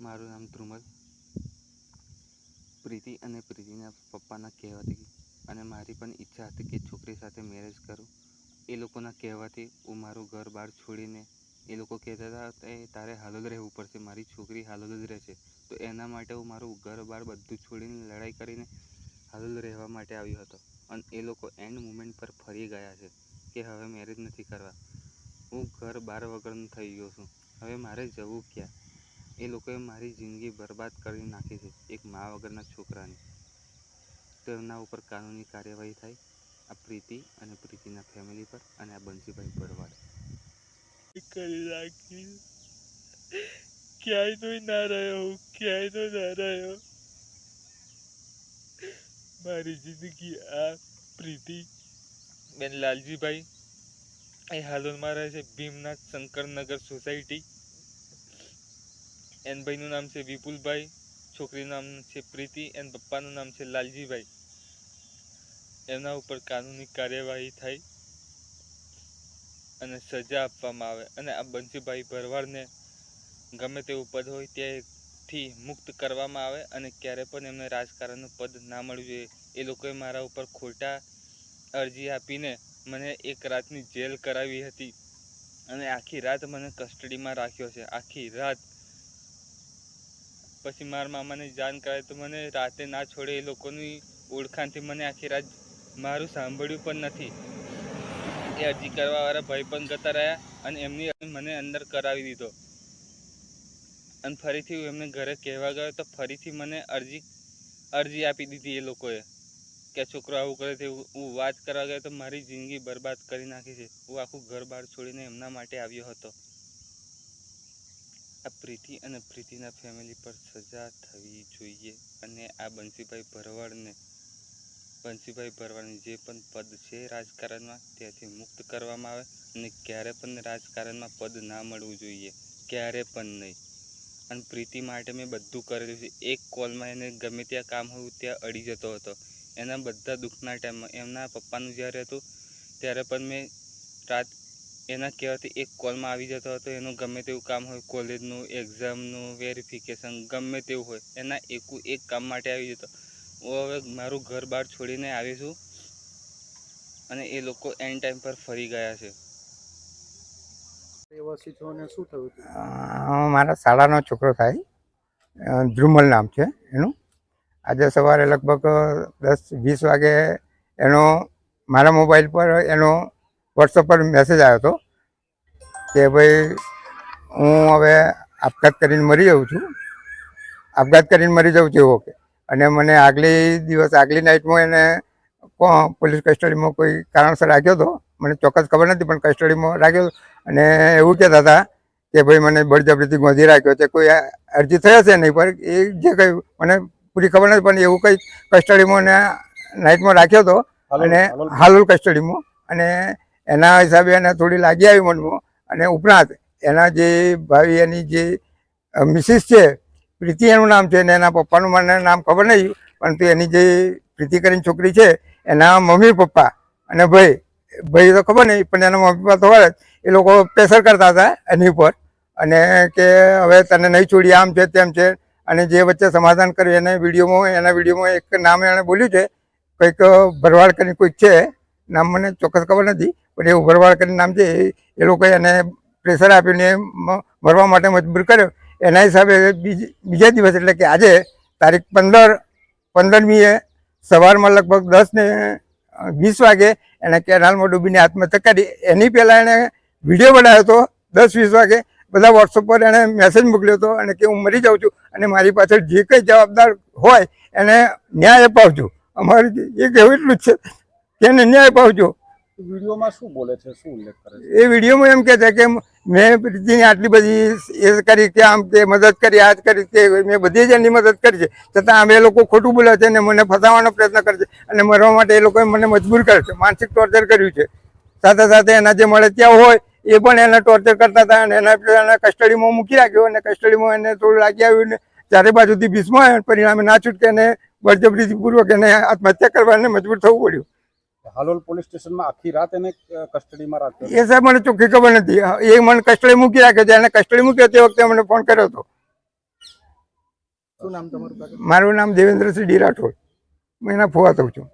મારું નામ ધ્રુમલ. પ્રીતિ અને પ્રીતિના પપ્પાના કહેવાથી અને મારી પણ ઈચ્છા હતી કે છોકરી સાથે મેરેજ કરું. એ લોકોના કહેવાથી હું મારું ઘર બહાર છોડીને એ લોકો કહેતા હતા, એ તારે હાલોલ રહેવું પડશે, મારી છોકરી હાલોલ જ રહેશે. તો એના માટે હું મારું ઘર બહાર બધું છોડીને લડાઈ કરીને હાલોલ રહેવા માટે આવ્યો હતો. અને એ લોકો એન્ડ મુમેન્ટ પર ફરી ગયા છે કે હવે મેરેજ નથી કરવા. હું ઘર બહાર વગરનું થઈ ગયો છું. હવે મારે જવું ક્યાં? એ લોકોએ મારી જિંદગી બરબાદ કરી નાખી છે, એક મા વગરના છોકરાની. તેમના ઉપર કાનૂની કાર્યવાહી થાય, આ પ્રીતિ અને પ્રીતિના ફેમિલી પર અને આ બંસીભાઈ ભરવાડ કરી નાખી. ક્યાંય તો ના રહ્યો, ક્યાંય તો ના રહ્યો. મારી જિંદગી આ પ્રીતિ બેન લાલજીભાઈ એ હાલોલમાં રહે છે ભીમનાથ શંકરનગર સોસાયટી. એન ભાઈનું નામ છે વિપુલભાઈ, છોકરીનું નામ છે પ્રીતિ, એન પપ્પાનું નામ છે લાલજીભાઈ. એમના ઉપર કાનૂની કાર્યવાહી થઈ અને સજા આપવામાં આવે. અને આ બંસીભાઈ ભરવાડને ગમે તેવું પદ હોય ત્યાંથી મુક્ત કરવામાં આવે અને ક્યારે પણ એમને રાજકારણનું પદ ના મળવું જોઈએ. એ લોકોએ મારા ઉપર ખોટા અરજી આપીને મને એક રાતની જેલ કરાવી હતી. અને આખી રાત મને કસ્ટડીમાં રાખ્યો છે. આખી રાત પછી મારા મામાને જાણ કરાય તો મને રાતે ના છોડે એ લોકોની ઓળખાણથી મને આખી રાત મારું સાંભળ્યું પણ નથી. એ અરજી કરવાવાળા ભાઈ પણ જતા રહ્યા અને એમની મને અંદર કરાવી દીધો. અને ફરીથી હું એમને ઘરે કહેવા ગયો તો ફરીથી મને અરજી અરજી આપી દીધી એ લોકોએ. કે છોકરો આવું કરે છે હું વાત કરવા ગયો તો મારી જિંદગી બરબાદ કરી નાખી છે. હું આખું ઘર બહાર છોડીને એમના માટે આવ્યો હતો. આ પ્રીતિ અને પ્રીતિના ફેમિલી પર સજા થવી જોઈએ અને આ બંસીભાઈ ભરવાડને, બંસીભાઈ ભરવાડની જે પણ પદ છે રાજકારણમાં ત્યાંથી મુક્ત કરવામાં આવે અને ક્યારે પણ રાજકારણમાં પદ ના મળવું જોઈએ, ક્યારે પણ નહીં. અને પ્રીતિ માટે મેં બધું કરેલું છે. એક કોલમાં એને ગમે ત્યાં કામ હોય ત્યાં અડી જતો હતો. એના બધા દુઃખના ટાઈમમાં એમના પપ્પાનું જ્યારે હતું, ત્યારે પણ મેં રાત એના કહેવાથી એક કોલમાં આવી જતો હતો. એનું ગમે તેવું કામ હોય કોલેજનું એક્ઝામનું વેરિફિકેશન ગમે તેવું હોય એના એકું એક કામ માટે આવી જતો. હું હવે મારું ઘર બહાર છોડીને આવીશું અને એ લોકો એન્ડ ટાઈમ પર ફરી ગયા છે. મારા શાળાનો છોકરો થાય. ધ્રુમલ નામ છે એનું. આજે સવારે લગભગ દસ વીસ વાગે એનો મારા મોબાઈલ પર એનો વોટ્સઅપ પર મેસેજ આવ્યો હતો કે ભાઈ હું હવે આપઘાત કરીને મરી જાઉં છું. આપઘાત કરીને મરી જાઉં છું એવો કે. અને મને આગલી દિવસ આગલી નાઇટમાં એને કો- પોલીસ કસ્ટડીમાં કોઈ કારણસર રાખ્યો હતો? મને ચોક્કસ ખબર નથી પણ કસ્ટડીમાં રાખ્યો અને એવું કહેતા હતા કે ભાઈ મને બળજબરીથી ગોંધી રાખ્યો છે. કોઈ અરજી થઈ હશે નહીં પણ એ જે કંઈ મને પૂરી ખબર નથી પણ એવું કંઈ કસ્ટડીમાં ને નાઇટમાં રાખ્યો હતો. અને હાલુલ કસ્ટડીમાં અને એના હિસાબે એને થોડી લાગી આવી મનમાં. અને ઉપરાંત, એના જે ભાઈ, એની જે મિસિસ છે, પ્રીતિ એનું નામ છે ને એના પપ્પાનું મને નામ ખબર નહીં પરંતુ એની જે પ્રીતિ કરીને છોકરી છે, એના મમ્મી, પપ્પા અને ભાઈ. ભાઈ તો ખબર નહીં, પણ એના મમ્મી, પપ્પા તો હોય એ લોકો પ્રેશર કરતા હતા એની ઉપર. અને કે હવે તને નહીં છોડી, આમ છે, તેમ છે. અને જે વચ્ચે સમાધાન કર્યું, એને વિડીયોમાં, એના વિડીયોમાં એક નામ એણે બોલ્યું છે, કંઈક ભરવાડ કરીને કોઈક છે, નામ મને ચોક્કસ ખબર નથી. પણ એવું ભરવાડ કરીને નામ છે એ- એ લોકોએ એને પ્રેશર આપીને મરવા માટે મજબૂર કર્યો. એના હિસાબે બીજ- દિવસ એટલે કે આજે તારીખ પંદર, પંદરમીએ સવારમાં લગભગ દસ ને વીસ વાગે એણે કેનાલમાં ડૂબીને આત્મહત્યા કરી. એની પહેલાં એણે વીડિયો બનાવ્યો હતો દસ, વીસ વાગે. બધા વોટ્સઅપ પર એણે મેસેજ મોકલ્યો હતો અને કે હું મરી જાઉં છું અને મારી પાછળ જે કંઈ જવાબદાર હોય એને ન્યાય અપાવજો. અમારું એ કહેવું એટલું જ છે. કે એને ન્યાય અપાવજો. વિડીયોમાં શું બોલે છે? શું એ વિડીયોમાં એમ કહે છે કે મેં પ્રીતિની આટલી બધી એ કરી કે આમ કે મદદ કરી આ કરી તે, મેં બધી જ એની મદદ કરી છે. છતાં અમે એ લોકો ખોટું બોલે છે અને મને ફસાવવાનો પ્રયત્ન કરે છે અને મરવા માટે એ લોકોએ મને મજબૂર કરે છે, માનસિક ટોર્ચર કર્યું છે. સાથે સાથે એના જે મળે ત્યાં હોય, એ પણ એને ટોર્ચર કરતા હતા અને એના એને કસ્ટડીમાં મૂકી રાખ્યો અને કસ્ટડીમાં એને થોડું લાગી આવ્યું ને ચારે બાજુથી ભીસમાં પરિણામે ના છૂટકે એને બળજબરીપૂર્વક એને આત્મહત્યા કરવાને મજબૂર થવું પડ્યું. હાલોલ પોલીસ સ્ટેશનમાં આખી રાત એને કસ્ટડીમાં રાખ્યો એ સાહેબ મને ચોખ્ખી ખબર નથી. એ મને કસ્ટડી મૂકી રાખ્યો છે. એને કસ્ટડી મૂક્યો તે વખતે મને ફોન કર્યો હતો. શું નામ તમારું મારું નામ દેવેન્દ્રસિંહ ડી રાઠોડ હું એના ફુવા થઉં છું.